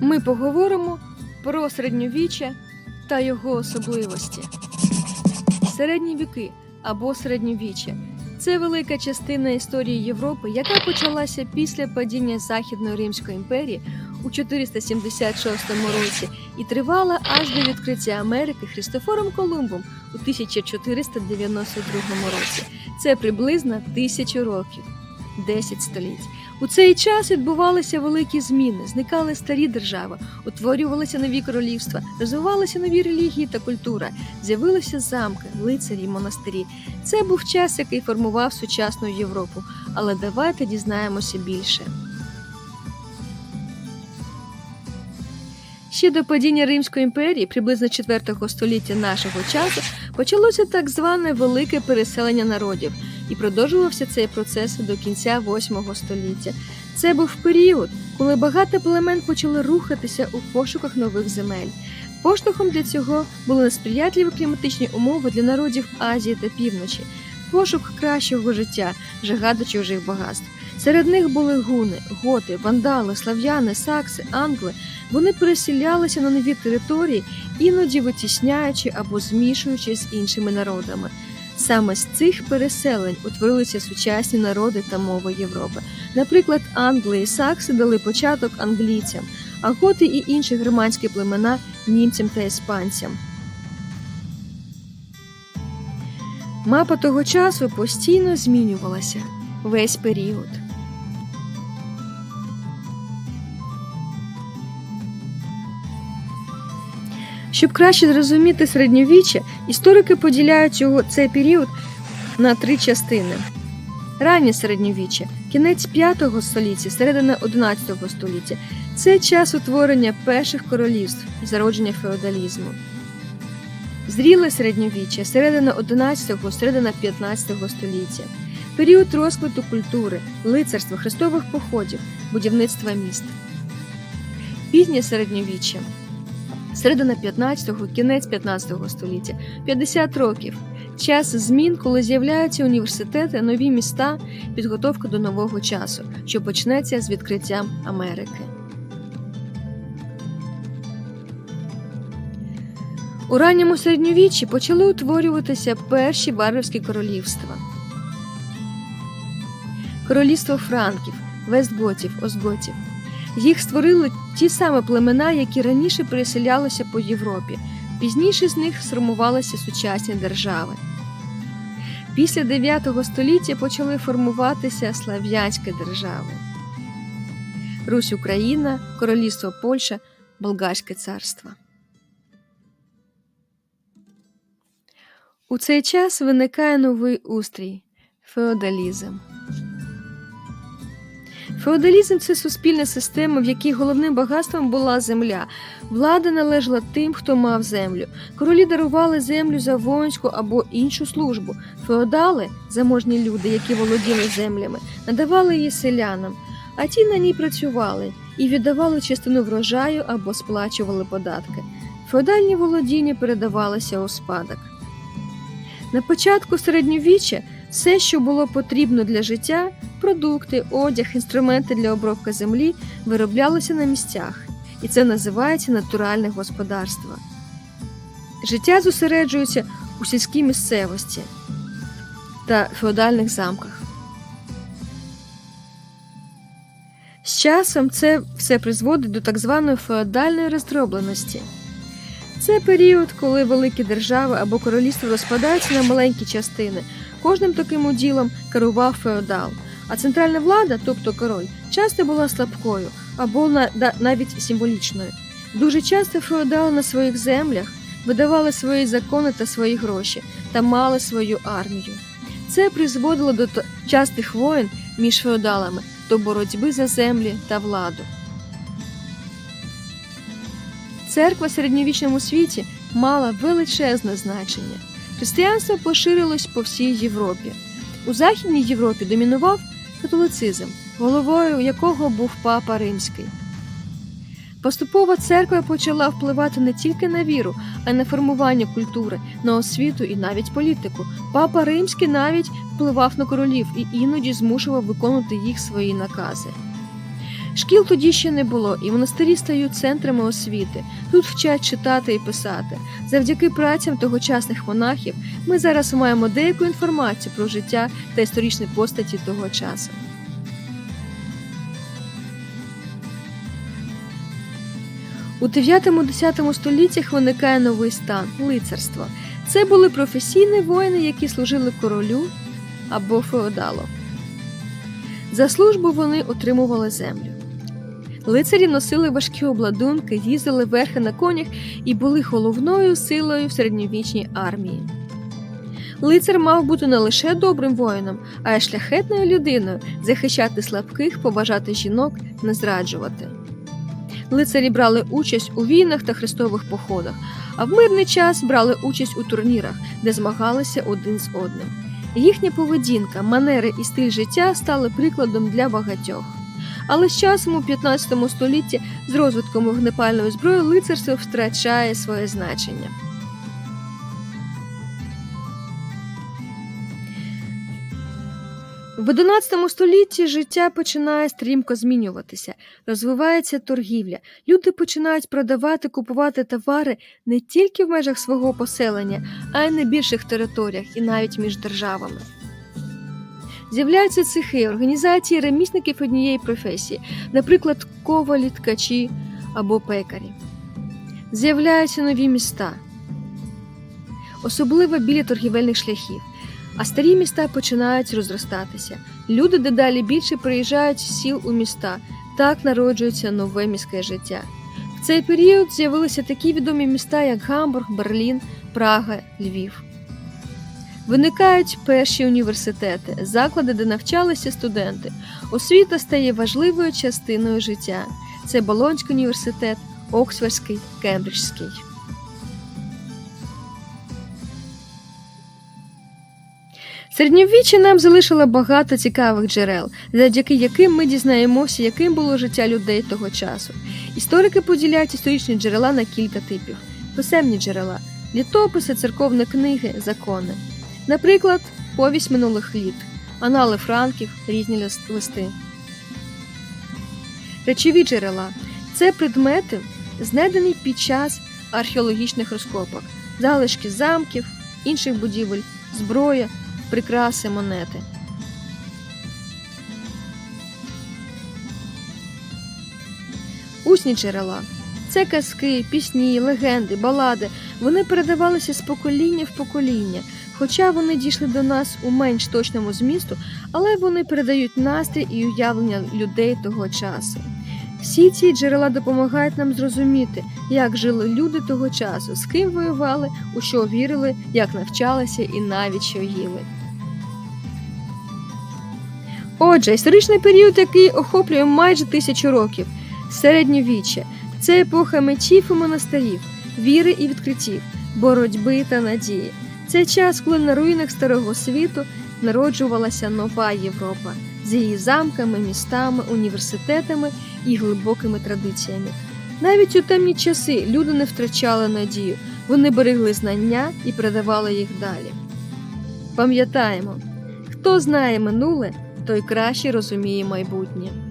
ми поговоримо про середньовіччя та його особливості. Середні віки або середньовіччя це велика частина історії Європи, яка почалася після падіння Західної Римської імперії у 476 році і тривала аж до відкриття Америки Христофором Колумбом у 1492 році. Це приблизно тисячу років, 10 століть. У цей час відбувалися великі зміни, зникали старі держави, утворювалися нові королівства, розвивалися нові релігії та культура, з'явилися замки, лицарі монастирі. Це був час, який формував сучасну Європу. Але давайте дізнаємося більше. Ще до падіння Римської імперії, приблизно 4 століття нашого часу, почалося так зване велике переселення народів, і продовжувався цей процес до кінця 8 століття. Це був період, коли багато племен почали рухатися у пошуках нових земель. Поштовхом для цього були несприятливі кліматичні умови для народів Азії та півночі, пошук кращого життя, жага до чужих багатств. Серед них були гуни, готи, вандали, слав'яни, сакси, англи. Вони переселялися на нові території, іноді витісняючи або змішуючи з іншими народами. Саме з цих переселень утворилися сучасні народи та мови Європи. Наприклад, англи і сакси дали початок англійцям, а готи і інші германські племена німцям та іспанцям. Мапа того часу постійно змінювалася весь період. Щоб краще зрозуміти середньовіччя, історики поділяють його цей період на три частини: раннє середньовіччя, кінець 5 століття, середина 11 століття це час утворення перших королівств і зародження феодалізму. Зріле середньовіччя, середина 11-го, середина 15 століття, період розквіту культури, лицарства, хрестових походів, будівництва міст. Пізнє середньовіччя, середина 15-го, кінець 15 століття, 50 років. Час змін, коли з'являються університети, нові міста, підготовка до нового часу, що почнеться з відкриттям Америки. У ранньому середньовіччі почали утворюватися перші варварські королівства. Королівство франків, вестготів, озготів. Їх створили ті самі племена, які раніше переселялися по Європі. Пізніше з них сформувалися сучасні держави. Після 9 століття почали формуватися слав'янські держави: Русь Україна, Королівство Польща, Болгарське царство. У цей час виникає новий устрій феодалізм. Феодалізм це суспільна система, в якій головним багатством була земля. Влада належала тим, хто мав землю. Королі дарували землю за воїнську або іншу службу. Феодали, заможні люди, які володіли землями, надавали її селянам, а ті на ній працювали і віддавали частину врожаю або сплачували податки. Феодальні володіння передавалися у спадок. На початку середньовіччя все, що було потрібно для життя, продукти, одяг, інструменти для обробки землі, вироблялося на місцях, і це називається натуральне господарство. Життя зосереджується у сільській місцевості та феодальних замках. З часом це все призводить до так званої феодальної роздробленості. Це період, коли великі держави або королівства розпадаються на маленькі частини. Кожним таким уділом керував феодал, а центральна влада, тобто король, часто була слабкою або навіть символічною. Дуже часто феодали на своїх землях видавали свої закони та свої гроші та мали свою армію. Це призводило до частих воєн між феодалами, до боротьби за землі та владу. Церква в середньовічному світі мала величезне значення. Християнство поширилось по всій Європі. У Західній Європі домінував католицизм, головою якого був папа римський. Поступово церква почала впливати не тільки на віру, а й на формування культури, на освіту і навіть політику. Папа Римський навіть впливав на королів і іноді змушував виконувати їх свої накази. Шкіл тоді ще не було, і монастирі стають центрами освіти. Тут вчать читати і писати. Завдяки працям тогочасних монахів ми зараз маємо деяку інформацію про життя та історичні постаті того часу. У 9-10 століттях виникає новий стан лицарство. Це були професійні воїни, які служили королю або феодалу. За службу вони отримували землю. Лицарі носили важкі обладунки, їздили верхи на конях і були головною силою в середньовічній армії. Лицар мав бути не лише добрим воїном, а й шляхетною людиною, захищати слабких, поважати жінок, не зраджувати. Лицарі брали участь у війнах та хрестових походах, а в мирний час брали участь у турнірах, де змагалися один з одним. Їхня поведінка, манери і стиль життя стали прикладом для багатьох. Але з часом у 15 столітті з розвитком вогнепальної зброї лицарство втрачає своє значення. В 11 столітті життя починає стрімко змінюватися, розвивається торгівля. Люди починають продавати, купувати товари не тільки в межах свого поселення, а й на більших територіях і навіть між державами. З'являються цехи, організації ремісників однієї професії, наприклад, ковалі, ткачі або пекарі. З'являються нові міста, особливо біля торгівельних шляхів, а старі міста починають розростатися. Люди дедалі більше приїжджають з сіл у міста, так народжується нове міське життя. В цей період з'явилися такі відомі міста, як Гамбург, Берлін, Прага, Львів. Виникають перші університети, заклади, де навчалися студенти. Освіта стає важливою частиною життя. Це Болонський університет, Оксфордський, Кембриджський. Середньовіччя нам залишило багато цікавих джерел, завдяки яким ми дізнаємося, яким було життя людей того часу. Історики поділяють історичні джерела на кілька типів: писемні джерела, літописи, церковні книги, закони. Наприклад, повість минулих літ, анали франків, різні лист- листи. Речові джерела це предмети, знайдені під час археологічних розкопок, залишки замків, інших будівель, зброя, прикраси, монети. Усні джерела це казки, пісні, легенди, балади. Вони передавалися з покоління в покоління. Хоча вони дійшли до нас у менш точному змісту, але вони передають настрій і уявлення людей того часу. Всі ці джерела допомагають нам зрозуміти, як жили люди того часу, з ким воювали, у що вірили, як навчалися і навіть що їли. Отже, історичний період, який охоплює майже тисячу років, середньовіччя, це епоха мечів і монастирів, віри і відкриттів, боротьби та надії. Це час, коли на руїнах старого світу народжувалася нова Європа з її замками, містами, університетами і глибокими традиціями. Навіть у темні часи люди не втрачали надію, вони берегли знання і передавали їх далі. Пам'ятаємо, хто знає минуле, той краще розуміє майбутнє.